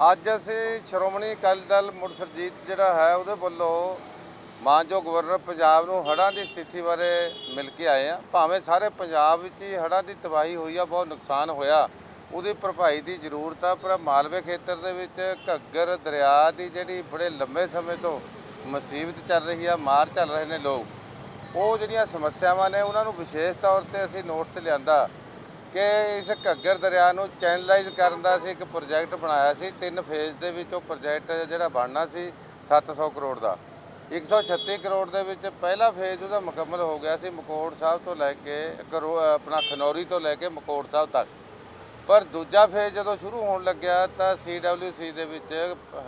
ਅੱਜ ਅਸੀਂ ਸ਼੍ਰੋਮਣੀ ਅਕਾਲੀ ਦਲ ਮੁੜ ਮੁਰਸ਼ਰਜੀਤ ਜਿਹੜਾ ਹੈ, ਉਹਦੇ ਵੱਲੋਂ ਮਾਨਯੋਗ ਗਵਰਨਰ ਪੰਜਾਬ ਨੂੰ ਹੜ੍ਹਾਂ ਦੀ ਸਥਿਤੀ ਬਾਰੇ ਮਿਲ ਕੇ ਆਏ ਆ ਭਾਵੇਂ ਸਾਰੇ ਪੰਜਾਬ ਵਿੱਚ ਹੀ ਹੜ੍ਹਾਂ ਦੀ ਤਬਾਹੀ ਹੋਈ ਆ, ਬਹੁਤ ਨੁਕਸਾਨ ਹੋਇਆ, ਉਹਦੀ ਭਰਪਾਈ ਦੀ ਜ਼ਰੂਰਤ ਆ, ਪਰ ਮਾਲਵੇ ਖੇਤਰ ਦੇ ਵਿੱਚ ਘੱਗਰ ਦਰਿਆ ਦੀ ਜਿਹੜੀ ਬੜੇ ਲੰਬੇ ਸਮੇਂ ਤੋਂ ਮੁਸੀਬਤ ਚੱਲ ਰਹੀ ਆ, ਮਾਰ ਚੱਲ ਰਹੇ ਨੇ ਲੋਕ। ਉਹ ਜਿਹੜੀਆਂ ਸਮੱਸਿਆਵਾਂ ਨੇ, ਉਹਨਾਂ ਨੂੰ ਵਿਸ਼ੇਸ਼ ਤੌਰ ਤੇ ਅਸੀਂ ਨੋਟਸ ਲਿਆਂਦਾ ਕਿ ਇਸ ਘੱਗਰ ਦਰਿਆ ਨੂੰ ਚੈਨਲਾਈਜ਼ ਕਰਨ ਦਾ ਅਸੀਂ ਇੱਕ ਪ੍ਰੋਜੈਕਟ ਬਣਾਇਆ ਸੀ, ਤਿੰਨ ਫੇਜ਼ ਦੇ ਵਿੱਚ ਉਹ ਪ੍ਰੋਜੈਕਟ ਜਿਹੜਾ ਬਣਨਾ ਸੀ 700 ਕਰੋੜ ਦਾ। 136 ਕਰੋੜ ਦੇ ਵਿੱਚ ਪਹਿਲਾ ਫੇਜ਼ ਉਹਦਾ ਮੁਕੰਮਲ ਹੋ ਗਿਆ ਸੀ ਮਕੋੜ ਸਾਹਿਬ ਤੋਂ ਲੈ ਕੇ ਕਰੋ, ਆਪਣਾ ਖਨੌਰੀ ਤੋਂ ਲੈ ਕੇ ਮਕੋੜ ਸਾਹਿਬ ਤੱਕ। ਪਰ ਦੂਜਾ ਫੇਜ਼ ਜਦੋਂ ਸ਼ੁਰੂ ਹੋਣ ਲੱਗਿਆ ਤਾਂ ਸੀਡਬਲਯੂਸੀ ਦੇ ਵਿੱਚ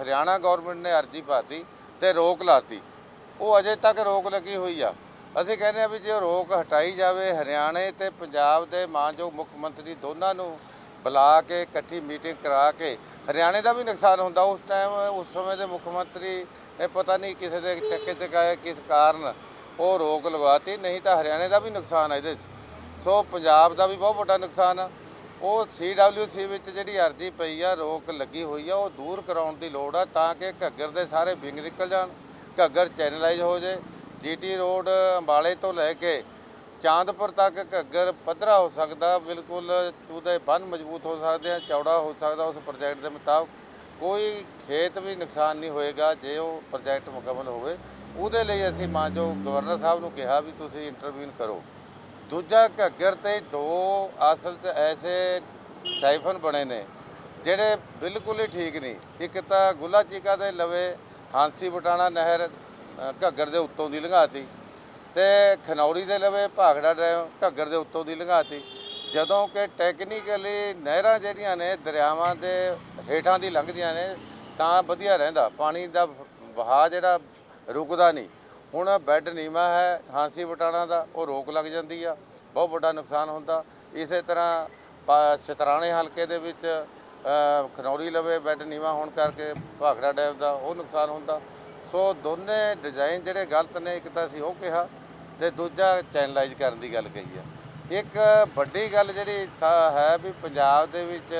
ਹਰਿਆਣਾ ਗਵਰਨਮੈਂਟ ਨੇ ਅਰਜ਼ੀ ਪਾਤੀ ਤੇ ਰੋਕ ਲਾਤੀ। ਉਹ ਅਜੇ ਤੱਕ ਰੋਕ ਲੱਗੀ ਹੋਈ ਆ। ਅਸੀਂ ਕਹਿੰਦੇ ਆ ਵੀ ਜੇ ਉਹ ਰੋਕ ਹਟਾਈ ਜਾਵੇ ਹਰਿਆਣੇ ਤੇ ਪੰਜਾਬ ਦੇ ਮਾਨਯੋਗ ਮੁੱਖ ਮੰਤਰੀ ਦੋਨਾਂ ਨੂੰ ਬੁਲਾ ਕੇ, ਇਕੱਠੀ ਮੀਟਿੰਗ ਕਰਾ ਕੇ, ਹਰਿਆਣੇ ਦਾ ਵੀ ਨੁਕਸਾਨ ਹੁੰਦਾ। ਉਸ ਟਾਈਮ ਉਸ ਸਮੇਂ ਦੇ ਮੁੱਖ ਮੰਤਰੀ ਇਹ ਪਤਾ ਨਹੀਂ ਕਿਸੇ ਦੇ ਚੱਕੇ ਤੇ ਕਿਸ ਕਾਰਨ ਉਹ ਰੋਕ ਲਗਵਾਤੀ ਨਹੀਂ ਤਾਂ ਹਰਿਆਣੇ ਦਾ ਵੀ ਨੁਕਸਾਨ ਹੈ ਇਹਦੇ 'ਚ। ਸੋ ਪੰਜਾਬ ਦਾ ਵੀ ਬਹੁਤ ਵੱਡਾ ਨੁਕਸਾਨ ਆ। ਉਹ ਸੀਡਬਲਯੂਸੀ ਵਿੱਚ ਜਿਹੜੀ ਅਰਜ਼ੀ ਪਈ ਆ, ਰੋਕ ਲੱਗੀ ਹੋਈ ਆ, ਉਹ ਦੂਰ ਕਰਾਉਣ ਦੀ ਲੋੜ ਆ ਤਾਂ ਕਿ ਘੱਗਰ ਦੇ ਸਾਰੇ ਵਿੰਗ ਨਿਕਲ ਜਾਣ, ਘੱਗਰ ਚੈਨਲਾਈਜ਼ ਹੋ ਜੇ। ਜੀਟੀ ਰੋਡ ਅੰਬਾਲੇ ਤੋਂ ਲੈ ਕੇ ਚਾਂਦਪੁਰ ਤੱਕ ਘੱਗਰ ਪੱਧਰਾ ਹੋ ਸਕਦਾ, ਬਿਲਕੁਲ ਉਹਦੇ ਬੰਨ ਮਜ਼ਬੂਤ ਹੋ ਸਕਦੇ ਆ, ਚੌੜਾ ਹੋ ਸਕਦਾ ਉਸ ਪ੍ਰੋਜੈਕਟ ਦੇ ਮੁਤਾਬਕ। ਕੋਈ ਖੇਤ ਵੀ ਨੁਕਸਾਨ ਨਹੀਂ ਹੋਏਗਾ, ਜੇ ਉਹ ਪ੍ਰੋਜੈਕਟ ਮੁਕੰਮਲ ਹੋਵੇ। ਉਹਦੇ ਲਈ ਅਸੀਂ ਮਾਨਯੋਗ ਗਵਰਨਰ ਸਾਹਿਬ ਨੂੰ ਕਿਹਾ ਵੀ ਤੁਸੀਂ ਇੰਟਰਵੀਨ ਕਰੋ। ਦੂਜਾ ਘੱਗਰ ਤੇ ਦੋ ਅਸਲ 'ਚ ਐਸੇ ਸਾਈਫਨ ਬਣੇ ਨੇ, ਜਿਹੜੇ ਬਿਲਕੁਲ ਹੀ ਠੀਕ ਨਹੀਂ। ਇੱਕ ਤਾਂ ਗੁੱਲਾ ਚੀਕਾ ਦੇ ਲਵੇ, ਹਾਂਸੀ ਬਟਾਣਾ ਨਹਿਰ ਘੱਗਰ ਦੇ ਉੱਤੋਂ ਦੀ ਲੰਘਾਤੀ ਤੇ ਖਨੌਰੀ ਦੇ ਲਵੇ ਭਾਖੜਾ ਡੈਮ ਘੱਗਰ ਦੇ ਉੱਤੋਂ ਦੀ ਲੰਘਾਤੀ। ਜਦੋਂ ਕਿ ਟੈਕਨੀਕਲੀ ਨਹਿਰਾਂ ਜਿਹੜੀਆਂ ਨੇ ਦਰਿਆਵਾਂ ਦੇ ਹੇਠਾਂ ਦੀ ਲੰਘਦੀਆਂ ਨੇ, ਤਾਂ ਵਧੀਆ ਰਹਿੰਦਾ। ਪਾਣੀ ਦਾ ਵਹਾਅ ਜਿਹੜਾ ਰੁਕਦਾ ਨਹੀਂ। ਹੁਣ ਬੈੱਡ ਨੀਮਾ ਹੈ ਹਾਂਸੀ ਵਟਾਣਾ ਦਾ, ਉਹ ਰੋਕ ਲੱਗ ਜਾਂਦੀ ਆ। ਬਹੁਤ ਵੱਡਾ ਨੁਕਸਾਨ ਹੁੰਦਾ। ਇਸੇ ਤਰ੍ਹਾਂ ਪਾ- ਸ਼ਤਰਾਣੇ ਹਲਕੇ ਦੇ ਵਿੱਚ ਖਨੌਰੀ ਲਵੇ ਬੈੱਡ ਨੀਵਾ ਹੋਣ ਕਰਕੇ ਭਾਖੜਾ ਡੈਮ ਦਾ ਉਹ ਨੁਕਸਾਨ ਹੁੰਦਾ। ਸੋ ਦੋਨੇ ਡਿਜ਼ਾਈਨ ਜਿਹੜੇ ਗਲਤ ਨੇ, ਇੱਕ ਤਾਂ ਅਸੀਂ ਉਹ ਕਿਹਾ ਤੇ ਦੂਜਾ ਚੈਨਲਾਈਜ਼ ਕਰਨ ਦੀ ਗੱਲ ਕਹੀ ਆ। ਇੱਕ ਵੱਡੀ ਗੱਲ ਜਿਹੜੀ ਹੈ ਵੀ ਪੰਜਾਬ ਦੇ ਵਿੱਚ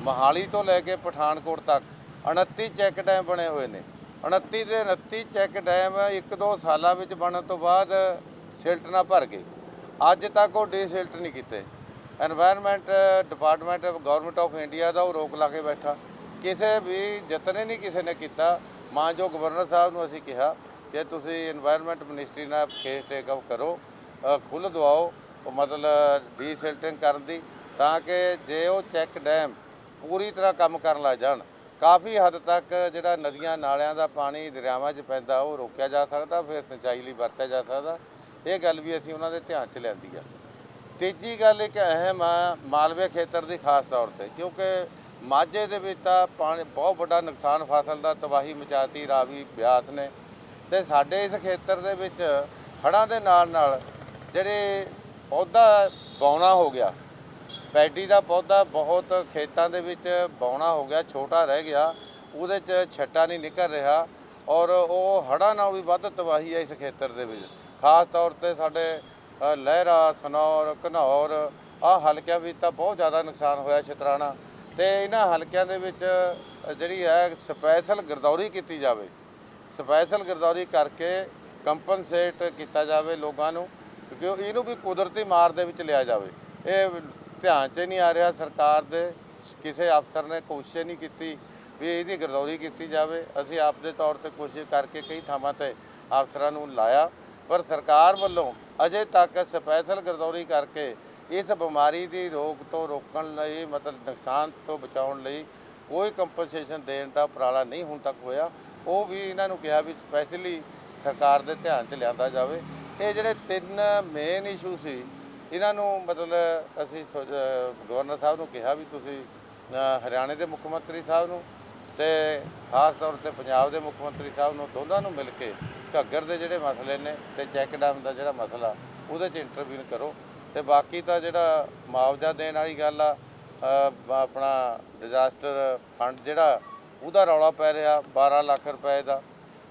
ਮਹਾਲੀ ਤੋਂ ਲੈ ਕੇ ਪਠਾਨਕੋਟ ਤੱਕ 29 ਚੈੱਕ ਡੈਮ ਬਣੇ ਹੋਏ ਨੇ। 29 ਦੇ 29 ਚੈੱਕ ਡੈਮ 1-2 ਸਾਲਾਂ ਵਿੱਚ ਬਣਨ ਤੋਂ ਬਾਅਦ ਸਿਲਟ ਨਾ ਭਰ ਗਏ। ਅੱਜ ਤੱਕ ਉਹ ਡੀਸਿਲਟ ਨਹੀਂ ਕੀਤੇ। Environment department of government of India ਦਾ ਉਹ ਰੋਕ ਲਾ ਕੇ ਬੈਠਾ। ਕਿਸੇ ਵੀ, ਯਤਨ ਨਹੀਂ ਕਿਸੇ ਨੇ ਕੀਤਾ। ਮਾਂ ਜੋ ਗਵਰਨਰ ਸਾਹਿਬ ਨੂੰ ਅਸੀਂ ਕਿਹਾ ਕਿ ਤੁਸੀਂ এনवायरमेंट ਮਿਨਿਸਟਰੀ ਨਾਲ ਕੇਸ ਟੇਕ ਅਪ ਕਰੋ ਖੁੱਲ ਦਵਾਓ ਮਤਲਬ ਡੀਸਿਲਟਿੰਗ ਕਰਨ ਦੀ, ਤਾਂ ਕਿ ਜੇ ਉਹ ਚੈੱਕ ਡੈਮ ਪੂਰੀ ਤਰ੍ਹਾਂ ਕੰਮ ਕਰਨ ਲੱਗ ਜਾਣ, ਕਾਫੀ ਹੱਦ ਤੱਕ ਜਿਹੜਾ ਨਦੀਆਂ ਨਾਲਿਆਂ ਦਾ ਪਾਣੀ ਦਰਿਆਵਾਂ 'ਚ ਪੈਂਦਾ, ਉਹ ਰੋਕਿਆ ਜਾ ਸਕਦਾ, ਫਿਰ ਸਿੰਚਾਈ ਲਈ ਵਰਤਿਆ ਜਾ ਸਕਦਾ, ਇਹ ਗੱਲ ਵੀ ਅਸੀਂ ਉਹਨਾਂ ਦੇ ਧਿਆਨ 'ਚ ਲਿਆਂਦੀ ਆ। ਤੀਜੀ ਗੱਲ ਇੱਕ ਅਹਿਮ ਆ, ਮਾਲਵੇ ਖੇਤਰ ਦੀ ਖਾਸ ਤੌਰ ਤੇ, ਕਿਉਂਕਿ ਮਾਝੇ ਦੇ ਵਿੱਚ ਤਾਂ ਪਾਣੀ ਬਹੁਤ ਵੱਡਾ ਨੁਕਸਾਨ ਫਸਲ ਦਾ ਤਬਾਹੀ ਮਚਾਤੀ ਰਾਵੀ ਬਿਆਸ ਨੇ। ਤੇ ਸਾਡੇ ਇਸ ਖੇਤਰ ਦੇ ਵਿੱਚ ਹੜ੍ਹਾਂ ਦੇ ਨਾਲ ਨਾਲ ਜਿਹੜੇ ਪੌਦਾ ਬੌਣਾ ਹੋ ਗਿਆ ਪੈਡੀ ਦਾ ਪੌਦਾ ਬਹੁਤ ਖੇਤਾਂ ਦੇ ਵਿੱਚ ਬੌਣਾ ਹੋ ਗਿਆ ਛੋਟਾ ਰਹਿ ਗਿਆ ਉਹਦੇ 'ਚ ਛੱਟਾ ਨਹੀਂ ਨਿਕਲ ਰਿਹਾ ਔਰ ਉਹ ਹੜ੍ਹਾਂ ਨਾਲ ਵੀ ਵੱਧ ਤਬਾਹੀ ਹੈ ਇਸ ਖੇਤਰ ਦੇ ਵਿੱਚ। ਖਾਸ ਤੌਰ ਤੇ ਸਾਡੇ ਅ, ਲਹਿਰਾ ਸਨੌਰ ਘਨੌਰ ਆਹ ਹਲਕਿਆਂ ਵਿੱਚ ਤਾਂ ਬਹੁਤ ਜ਼ਿਆਦਾ ਨੁਕਸਾਨ ਹੋਇਆ ਛਤਰਾਣਾ। ਤੇ ਇਹਨਾਂ ਹਲਕਿਆਂ ਦੇ ਵਿੱਚ ਜਿਹੜੀ ਹੈ ਸਪੈਸ਼ਲ ਗਰਦੌਰੀ ਕੀਤੀ ਜਾਵੇ। ਸਪੈਸ਼ਲ ਗਰਦੌਰੀ ਕਰਕੇ ਕੰਪਨਸੇਟ ਕੀਤਾ ਜਾਵੇ ਲੋਕਾਂ ਨੂੰ, ਕਿਉਂਕਿ ਇਹਨੂੰ ਵੀ ਕੁਦਰਤੀ ਮਾਰ ਦੇ ਵਿੱਚ ਲਿਆ ਜਾਵੇ। ਇਹ ਧਿਆਨ 'ਚ ਨਹੀਂ ਆ ਰਿਹਾ ਸਰਕਾਰ ਦੇ, ਕਿਸੇ ਅਫਸਰ ਨੇ ਕੋਸ਼ਿਸ਼ ਨਹੀਂ ਕੀਤੀ ਵੀ ਇਹਦੀ ਗਰਦੌਰੀ ਕੀਤੀ ਜਾਵੇ। ਅਸੀਂ ਆਪਦੇ ਤੌਰ ਤੇ ਕੋਸ਼ਿਸ਼ ਕਰਕੇ ਕਈ ਥਾਵਾਂ ਤੇ ਅਫਸਰਾਂ ਨੂੰ ਲਾਇਆ, ਪਰ ਸਰਕਾਰ ਵੱਲੋਂ ਅਜੇ ਤੱਕ ਸਪੈਸ਼ਲ ਗਰਦੌਰੀ ਕਰਕੇ ਇਸ ਬਿਮਾਰੀ ਦੀ ਰੋਗ ਤੋਂ ਰੋਕਣ ਲਈ, ਮਤਲਬ ਨੁਕਸਾਨ ਤੋਂ ਬਚਾਉਣ ਲਈ ਕੋਈ ਕੰਪਨਸੇਸ਼ਨ ਦੇਣ ਦਾ ਉਪਰਾਲਾ ਨਹੀਂ ਹੁਣ ਤੱਕ ਹੋਇਆ। ਉਹ ਵੀ ਇਹਨਾਂ ਨੂੰ ਕਿਹਾ ਵੀ ਸਪੈਸ਼ਲੀ ਸਰਕਾਰ ਦੇ ਧਿਆਨ 'ਚ ਲਿਆਂਦਾ ਜਾਵੇ। ਇਹ ਜਿਹੜੇ ਤਿੰਨ ਮੇਨ ਇਸ਼ੂ ਸੀ, ਇਹਨਾਂ ਨੂੰ ਮਤਲਬ ਅਸੀਂ ਸੋ- ਗਵਰਨਰ ਸਾਹਿਬ ਨੂੰ ਕਿਹਾ ਵੀ ਤੁਸੀਂ ਹਰਿਆਣੇ ਦੇ ਮੁੱਖ ਮੰਤਰੀ ਸਾਹਿਬ ਨੂੰ ਤੇ ਖਾਸ ਤੌਰ ਤੇ ਪੰਜਾਬ ਦੇ ਮੁੱਖ ਮੰਤਰੀ ਸਾਹਿਬ ਨੂੰ, ਦੋਨਾਂ ਨੂੰ ਮਿਲ ਕੇ ਘੱਗਰ ਦੇ ਜਿਹੜੇ ਮਸਲੇ ਨੇ ਤੇ ਚੈੱਕ ਡੈਮ ਦਾ ਜਿਹੜਾ ਮਸਲਾ, ਉਹਦੇ 'ਚ ਇੰਟਰਵੀਨ ਕਰੋ। ਤੇ ਬਾਕੀ ਤਾਂ ਜਿਹੜਾ ਮੁਆਵਜ਼ਾ ਦੇਣ ਵਾਲੀ ਗੱਲ ਆ ਆਪਣਾ ਡਿਜ਼ਾਸਟਰ ਫੰਡ ਜਿਹੜਾ, ਉਹਦਾ ਰੌਲਾ ਪੈ ਰਿਹਾ 12 ਲੱਖ ਰੁਪਏ ਦਾ।